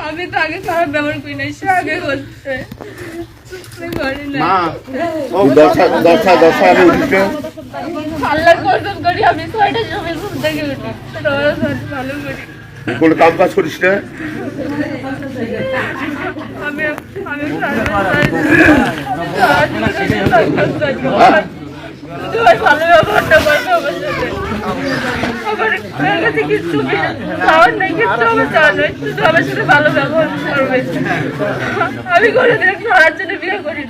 আমি তো আগে খারাপ ব্যবহার করি নাই সে আগে করছে। না কোনো কাম কাজ করিস না? তোমার ভালো ব্যবহারটা করবে আমার কাছে কিচ্ছু খাওয়ার নাই কিচ্ছু আমার চাওয়ার নয় শুধু সাথে ভালো ব্যবহার করবে। আমি কোনোদিন খাওয়ার জন্য বিয়ে করি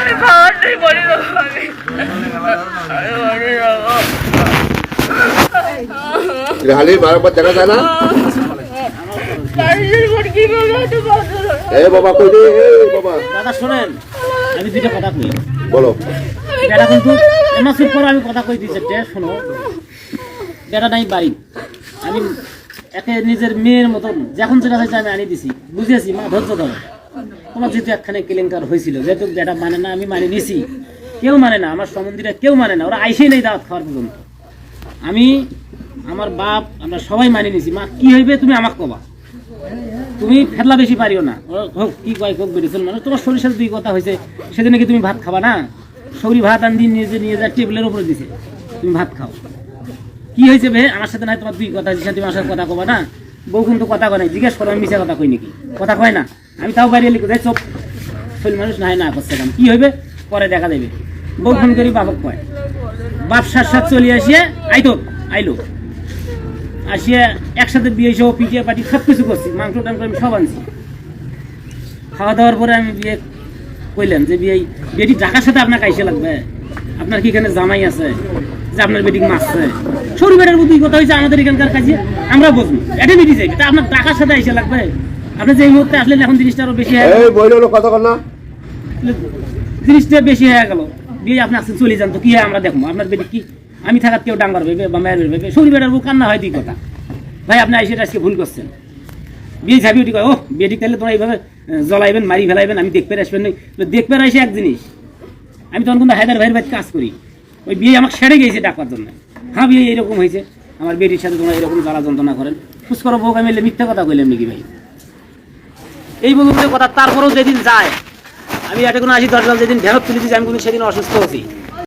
আমি খাওয়ার নেই বলি বারবার দেখা যায় না? এ বাবা কই দে বাবা। দাদা শোনেন আমি দুইটা কথা কই। বলো। বেটা কিন্তু আমার চুপ করো আমি কথা কই দিচ্ছি তে শোনো। বেটা নাই বাড়ি। আমি একে নিজের মেয়ের মতন যখন যেটা হয়েছে আমি আনি দিছি। বুঝেছি মা ধৈর্য ধরো। তোমার যেহেতু একখানে কেলেঙ্কার হয়েছিল, যেহেতু বেটা মানে না, আমি মানে নিছি। কেউ মানে না, আমার সম্বন্ধীরা কেউ মানে না, ওরা আইসেই নেই দাওয়াত খাওয়ার পর্যন্ত। আমি আমার বাপ, আমরা সবাই মানি নিছি। মা, কি হইবে তুমি আমাকে কবা? তুমি ফেতলা বেশি পারিও না। হোক, কি কয় হোক বেরিয়েছেন মানে তোমার শরীর সাথে দুই কথা হয়েছে। সেদিনে কি তুমি ভাত খাবা না? সৌরি ভাত আন দিন যে নিয়ে যা টেবিলের উপরে দিছে। তুমি ভাত খাও। কি হয়েছে বে? আমার সাথে নাই তোমার দুই কথা দিচ্ছে তুমি আমার সাথে কথা কবা না। বউ কিন্তু কথা কয় জিজ্ঞেস করো, আমি মিশা কথা কই নাকি? কথা কয় না। আমি তাও বাইরে লিখে যাই, চোখ শরীর মানুষ নাই না, করছে কেন? কি হইবে? পরে দেখা যাবে। বউ ফোন করি, বাপক কয়। বাপ সাত সাত চলে আসিয়ে আইতো আইলো। আসিয়া একসাথে বিয়ে সহ পিটিয়ে পাটি সব কিছু করছি, মাংস টাংস আমি সব আনছি। খাওয়া দাওয়ার পরে আমি বিয়ে কইলাম যে বিয়ে বেটি ঢাকার সাথে আপনার কাইসে লাগবে। আপনার কি এখানে জামাই আছে? যে আপনার বেটি মারছে সরু বেটার বুদ্ধি কথা হয়েছে আমাদের এখানকার কাজে আমরা বুঝব এটা যাই তা আপনার ঢাকার সাথে আইসে লাগবে। আপনি যে মুহূর্তে আসলেন এখন জিনিসটা আরও বেশি কথা না। জিনিসটা বেশি হয়ে গেল। বিয়ে আপনি আসছেন চলে যান তো কি হয় আমরা দেখব। আপনার বেটি কি? আমি থাকার কেউ ডাঙ্গার ভেবে বা মায়ের ভেবে শরীর বেটার বউ কান্না হয় দুই কথা। ভাই আপনি আইসে আজকে ভুল করছেন। বিয়ে যাবি উঠি ও বিয়ে ঠিক তাহলে তোমরা এইভাবে জ্বলাইবেন মারি ফেলাইবেন আমি দেখতে আসবেন না। দেখতে আসে এক জিনিস। আমি তখন কিন্তু হায়দার ভাইয়ের বাড়িতে কাজ করি। ওই বিয়ে আমাকে সেরে গেছে ডাকার জন্য। হ্যাঁ বিয়ে এরকম হয়েছে। আমার বেটির সাথে তোমরা এরকম জ্বালা যন্ত্রণা করেন। খুশ করো বউ আমি এলে মিথ্যা কথা কইলাম নাকি ভাই? এই বলুন কথা, তারপরেও যেদিন যায়, আমি এটা কোনো আসি দরকার যেদিন ঢেরত তুলেছি আমি কিন্তু সেদিন অসুস্থ হচ্ছি